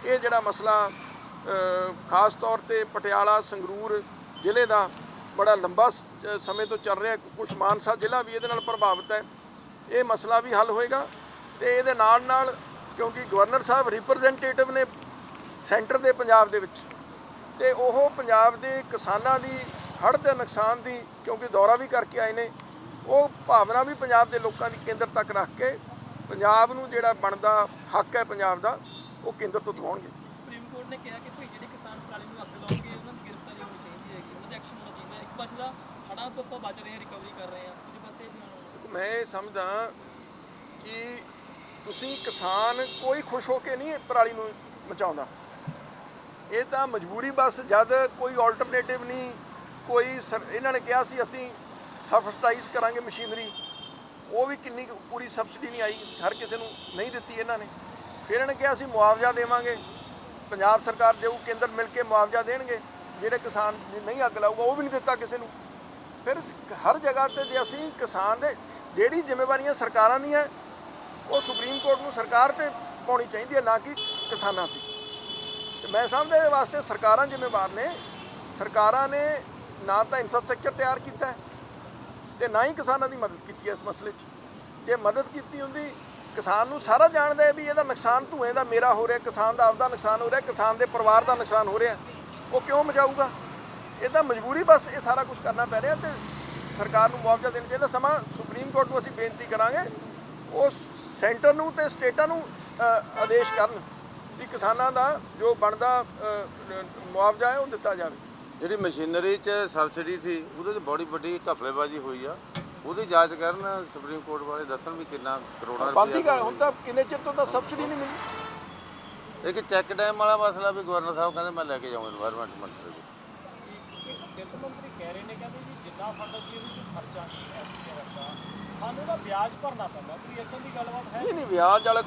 ਇਹ ਜਿਹੜਾ ਮਸਲਾ ਖਾਸ ਤੌਰ ਤੇ ਪਟਿਆਲਾ, ਸੰਗਰੂਰ ਜ਼ਿਲ੍ਹੇ ਦਾ ਬੜਾ ਲੰਬਾ ਸ- ਸਮੇਂ ਤੋਂ ਚੱਲ ਰਿਹਾ ਕੁਝ ਮਾਨਸਾ ਜ਼ਿਲ੍ਹਾ ਵੀ ਇਹਦੇ ਨਾਲ ਪ੍ਰਭਾਵਿਤ ਹੈ। ਇਹ ਮਸਲਾ ਵੀ ਹੱਲ ਹੋਏਗਾ ਤੇ ਇਹਦੇ ਨਾਲ ਨਾਲ ਕਿਉਂਕਿ ਗਵਰਨਰ ਸਾਹਿਬ ਰਿਪਰੈਜ਼ੈਂਟੇਟਿਵ ਨੇ ਸੈਂਟਰ ਦੇ ਪੰਜਾਬ ਦੇ ਵਿੱਚ ਤੇ ਉਹ ਪੰਜਾਬ ਦੇ ਕਿਸਾਨਾਂ ਦੀ ਹੜ੍ਹ ਦੇ ਨੁਕਸਾਨ ਦੀ ਕਿਉਂਕਿ ਦੌਰਾ ਵੀ ਕਰਕੇ ਆਏ ਨੇ ਉਹ ਭਾਵਨਾ ਵੀ ਪੰਜਾਬ ਦੇ ਲੋਕਾਂ ਦੀ ਕੇਂਦਰ ਤੱਕ ਰੱਖ ਕੇ ਪੰਜਾਬ ਨੂੰ ਜਿਹੜਾ ਬਣਦਾ ਹੱਕ ਹੈ ਪੰਜਾਬ ਦਾ ਉਹ ਕੇਂਦਰ ਤੋਂ ਦਿਵਾਉਣਗੇ। ਸੁਪਰੀਮ ਕੋਰਟ ਨੇ ਕਿਹਾ ਕਿ ਭਾਈ ਜਿਹੜੇ ਕਿਸਾਨ ਪਰਾਲੀ ਨੂੰ ਅੱਗ ਲਾਉਣਗੇ ਉਹਨਾਂ ਦੀ ਗ੍ਰਿਫਤਾਰੀ ਹੋਣੀ ਚਾਹੀਦੀ ਹੈਗੀ ਉਹਨਾਂ ਦੇ ਐਕਸ਼ਨ ਹੋਣਾ ਚਾਹੀਦਾ ਹੈ। ਇੱਕ ਪਾਸੇ ਦਾ ਹੜਾਂ ਤੋਂ ਆਪਾਂ ਬਚ ਰਹੇ ਹਾਂ ਰਿਕਵਰੀ ਕਰ ਰਹੇ ਹਾਂ ਦੂਜੇ ਪਾਸੇ ਹੋਣਾ ਮੈਂ ਇਹ ਸਮਝਦਾ ਕਿ ਤੁਸੀਂ ਕਿਸਾਨ ਕੋਈ ਖੁਸ਼ ਹੋ ਕੇ ਨਹੀਂ ਪਰਾਲੀ ਨੂੰ ਮਚਾਉਂਦਾ। ਇਹ ਤਾਂ ਮਜਬੂਰੀ ਬਸ ਜਦ ਕੋਈ ਆਲਟਰਨੇਟਿਵ ਨਹੀਂ ਕੋਈ ਇਹਨਾਂ ਨੇ ਕਿਹਾ ਸੀ ਅਸੀਂ ਸਬਸਿਡਾਈਜ਼ ਕਰਾਂਗੇ ਮਸ਼ੀਨਰੀ। ਉਹ ਵੀ ਕਿੰਨੀ ਕੁ ਪੂਰੀ ਸਬਸਿਡੀ ਨਹੀਂ ਆਈ, ਹਰ ਕਿਸੇ ਨੂੰ ਨਹੀਂ ਦਿੱਤੀ ਇਹਨਾਂ ਨੇ। ਫਿਰ ਇਹਨਾਂ ਨੇ ਕਿਹਾ, ਅਸੀਂ ਮੁਆਵਜ਼ਾ ਦੇਵਾਂਗੇ। ਪੰਜਾਬ ਸਰਕਾਰ ਦੇਊ ਕੇਂਦਰ ਮਿਲ ਕੇ ਮੁਆਵਜ਼ਾ ਦੇਣਗੇ। ਜਿਹੜੇ ਕਿਸਾਨ ਨਹੀਂ ਅੱਗ ਲਾਊਗਾ, ਉਹ ਵੀ ਨਹੀਂ ਦਿੱਤਾ ਕਿਸੇ ਨੂੰ। ਫਿਰ ਹਰ ਜਗ੍ਹਾ ਤੇ ਜੇ ਅਸੀਂ ਕਿਸਾਨ ਦੇ ਜਿਹੜੀ ਜ਼ਿੰਮੇਵਾਰੀਆਂ ਸਰਕਾਰਾਂ ਦੀਆਂ, ਉਹ ਸੁਪਰੀਮ ਕੋਰਟ ਨੂੰ ਸਰਕਾਰ ਤੇ ਪਾਉਣੀ ਚਾਹੀਦੀ ਹੈ, ਨਾ ਕਿ ਕਿਸਾਨਾਂ ਤੇ। ਤੇ ਮੈਂ ਸਮਝਦਾ ਇਹਦੇ ਵਾਸਤੇ ਸਰਕਾਰਾਂ ਜ਼ਿੰਮੇਵਾਰ ਨੇ। ਸਰਕਾਰਾਂ ਨੇ ਨਾ ਤਾਂ ਇਨਫਰਾਸਟ੍ਰਕਚਰ ਤਿਆਰ ਕੀਤਾ ਹੈ ਤੇ ਨਾ ਹੀ ਕਿਸਾਨਾਂ ਦੀ ਮਦਦ ਕੀਤੀ ਹੈ ਇਸ ਮਸਲੇ 'ਚ। ਜੇ ਮਦਦ ਕੀਤੀ ਹੁੰਦੀ, ਕਿਸਾਨ ਨੂੰ ਸਾਰਾ ਜਾਣਦਾ ਹੈ ਵੀ ਇਹਦਾ ਨੁਕਸਾਨ ਧੂਏ ਦਾ ਮੇਰਾ ਹੋ ਰਿਹਾ, ਕਿਸਾਨ ਦਾ ਆਪਦਾ ਨੁਕਸਾਨ ਹੋ ਰਿਹਾ, ਕਿਸਾਨ ਦੇ ਪਰਿਵਾਰ ਦਾ ਨੁਕਸਾਨ ਹੋ ਰਿਹਾ। ਉਹ ਕਿਉਂ ਮਚਾਊਗਾ ਇਹ ਤਾਂ ਮਜਬੂਰੀ ਬਸ, ਇਹ ਸਾਰਾ ਕੁਝ ਕਰਨਾ ਪੈ ਰਿਹਾ ਤੇ ਸਰਕਾਰ ਨੂੰ ਮੁਆਵਜ਼ਾ ਦੇਣਾ ਚਾਹੀਦਾ। ਸਮਾਂ ਸੁਪਰੀਮ ਕੋਰਟ ਨੂੰ ਅਸੀਂ ਬੇਨਤੀ ਕਰਾਂਗੇ ਉਹ ਸੈਂਟਰ ਨੂੰ ਤੇ ਸਟੇਟਾਂ ਨੂੰ ਆਦੇਸ਼ ਕਰਨ ਵੀ ਕਿਸਾਨਾਂ ਦਾ ਜੋ ਬਣਦਾ ਮੁਆਵਜ਼ਾ ਹੈ ਉਹ ਦਿੱਤਾ ਜਾਵੇ। ਜਿਹੜੀ ਮਸ਼ੀਨਰੀ 'ਚ ਸਬਸਿਡੀ ਸੀ ਉਹਦੇ 'ਚ ਬੜੀ ਵੱਡੀ ਘਪਲੇਬਾਜ਼ੀ ਹੋਈ ਆ। ਉਹਦੀ ਜਾਂਚ ਕਰਨ ਸੁਪਰੀਮ ਕੋਰਟ ਵਾਲੇ ਦੱਸਣ ਵੀ ਕਿੰਨਾ ਕਰੋੜਾਂ ਬੰਦੀ ਰੁਪਏ ਹੁਣ ਤਾਂ ਕਿੰਨੇ ਚਿਰ ਤੋਂ ਤਾਂ ਸਬਸਿਡੀ ਨਹੀਂ ਮਿਲੀ? ਇੱਕ ਚੈੱਕ ਡੈਮ ਵਾਲਾ ਮਸਲਾ ਵੀ ਗਵਰਨਰ ਸਾਹਿਬ ਕਹਿੰਦੇ ਮੈਂ ਲੈ ਕੇ ਜਾਊਂ এনवायरमेंट ਮੰਤਰੀ ਨੂੰ। ਕਿਰਤ ਮੰਤਰੀ ਕਹਿ ਰਹੇ ਨੇ ਕਹਿੰਦੇ ਵੀ ਜਿੰਨਾ ਫੰਡ ਅਸੀਂ ਇਹਦੇ ਵਿੱਚ ਖਰਚਾ ਐਸਟੀਆ ਸਾਨੂੰ ਤਾਂ ਵਿਆਜ ਭਰਨਾ ਪੈਂਦਾ। ਕੋਈ ਇਦਾਂ ਦੀ ਗੱਲਬਾਤ ਹੈ? ਨਹੀਂ ਨਹੀਂ ਵਿਆਜ ਵਾਲਾ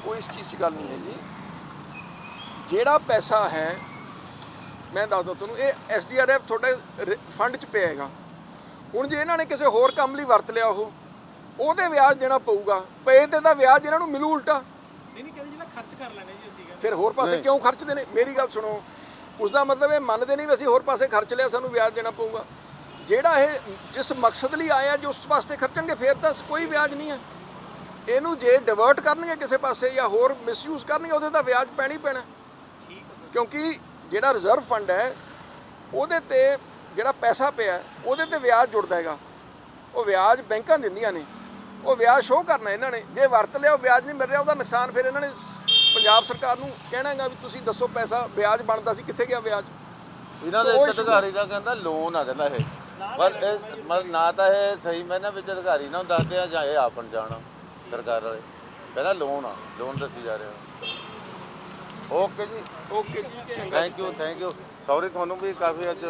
ਜਿਹੜਾ ਪੈਸਾ ਹੈ ਮੈਂ ਦੱਸ ਦਵਾਂ ਤੁਹਾਨੂੰ ਇਹ ਐਸਡੀਆਰਐਫ ਤੁਹਾਡੇ ਫੰਡ 'ਚ ਪਿਆ ਹੈਗਾ ਹੁਣ ਜੇ ਇਹਨਾਂ ਨੇ ਕਿਸੇ ਹੋਰ ਕੰਮ ਲਈ ਵਰਤ ਲਿਆ ਉਹ ਉਹਦੇ ਵਿਆਜ ਦੇਣਾ ਪਊਗਾ। ਪਏ ਤੇ ਦਾ ਵਿਆਜ ਇਹਨਾਂ ਨੂੰ ਮਿਲੂ ਉਲਟਾ। ਨਹੀਂ ਨਹੀਂ ਕਹਿੰਦੇ ਜਿਹੜਾ ਖਰਚ ਕਰ ਲੈਣੇ ਜੀ ਅਸੀਂ ਫਿਰ ਹੋਰ ਪਾਸੇ। ਕਿਉਂ ਖਰਚਦੇ ਨੇ ਮੇਰੀ ਗੱਲ ਸੁਣੋ ਉਸ ਦਾ ਮਤਲਬ ਇਹ ਮੰਨਦੇ ਨਹੀਂ ਵੀ ਅਸੀਂ ਹੋਰ ਪਾਸੇ ਖਰਚ ਲਿਆ ਸਾਨੂੰ ਵਿਆਜ ਦੇਣਾ ਪਊਗਾ। ਜਿਹੜਾ ਇਹ ਜਿਸ ਮਕਸਦ ਲਈ ਆਇਆ ਜੋ ਉਸ ਵਾਸਤੇ ਖਰਚਣਗੇ ਫਿਰ ਤਾਂ ਕੋਈ ਵਿਆਜ ਨਹੀਂ ਹੈ। ਇਹਨੂੰ ਜੇ ਡਿਵਰਟ ਕਰਨਗੇ ਕਿਸੇ ਪਾਸੇ ਜਾਂ ਹੋਰ ਮਿਸਯੂਜ਼ ਕਰਨਗੇ ਉਹਦੇ ਤਾਂ ਵਿਆਜ ਪੈਣੀ ਹੀ ਪੈਣਾ। ਠੀਕ ਹੈ ਕਿਉਂਕਿ ਜਿਹੜਾ ਰਿਜ਼ਰਵ ਫੰਡ ਹੈ ਉਹਦੇ ਤੇ ਜਿਹੜਾ ਪੈਸਾ ਪਿਆ ਉਹਦੇ ਤੇ ਵਿਆਜ ਜੁੜਦਾ ਹੈਗਾ। ਉਹ ਵਿਆਜ ਬੈਂਕਾਂ ਦਿੰਦੀਆਂ ਨੇ। ਉਹ ਵਿਆਜ ਸ਼ੋਅ ਕਰਨਾ ਇਹਨਾਂ ਨੇ। ਜੇ ਵਰਤ ਲਿਆ ਉਹ ਵਿਆਜ ਨਹੀਂ ਮਿਲ ਰਿਹਾ ਉਹਦਾ ਨੁਕਸਾਨ ਫਿਰ ਇਹਨਾਂ ਨੇ ਪੰਜਾਬ ਸਰਕਾਰ ਨੂੰ ਕਹਿਣਾ ਹੈਗਾ ਵੀ ਤੁਸੀਂ ਦੱਸੋ ਪੈਸਾ ਵਿਆਜ ਬਣਦਾ ਸੀ ਕਿੱਥੇ ਗਿਆ ਵਿਆਜ? ਇਹਨਾਂ ਦੇ ਇੱਕ ਅਧਿਕਾਰੀ ਦਾ ਕਹਿੰਦਾ ਲੋਨ ਆ ਕਹਿੰਦਾ ਇਹ। ਪਰ ਇਹ ਮਤਲਬ ਨਾ ਤਾਂ ਇਹ ਸਹੀ ਮੈਨੇ ਵਿੱਚ ਅਧਿਕਾਰੀ ਨੂੰ ਦੱਸਦੇ ਆ ਜਾਂ ਇਹ ਆਪਣ ਜਾਣ ਸਰਕਾਰ ਵਾਲੇ। ਕਹਿੰਦਾ ਲੋਨ ਆ ਲੋਨ ਦੱਸੀ ਜਾ ਰਿਹਾ। ਓਕੇ ਜੀ ਓਕੇ ਜੀ thank you thank you sorry ਤੁਹਾਨੂੰ ਵੀ ਕਾਫੀ ਅੱਜ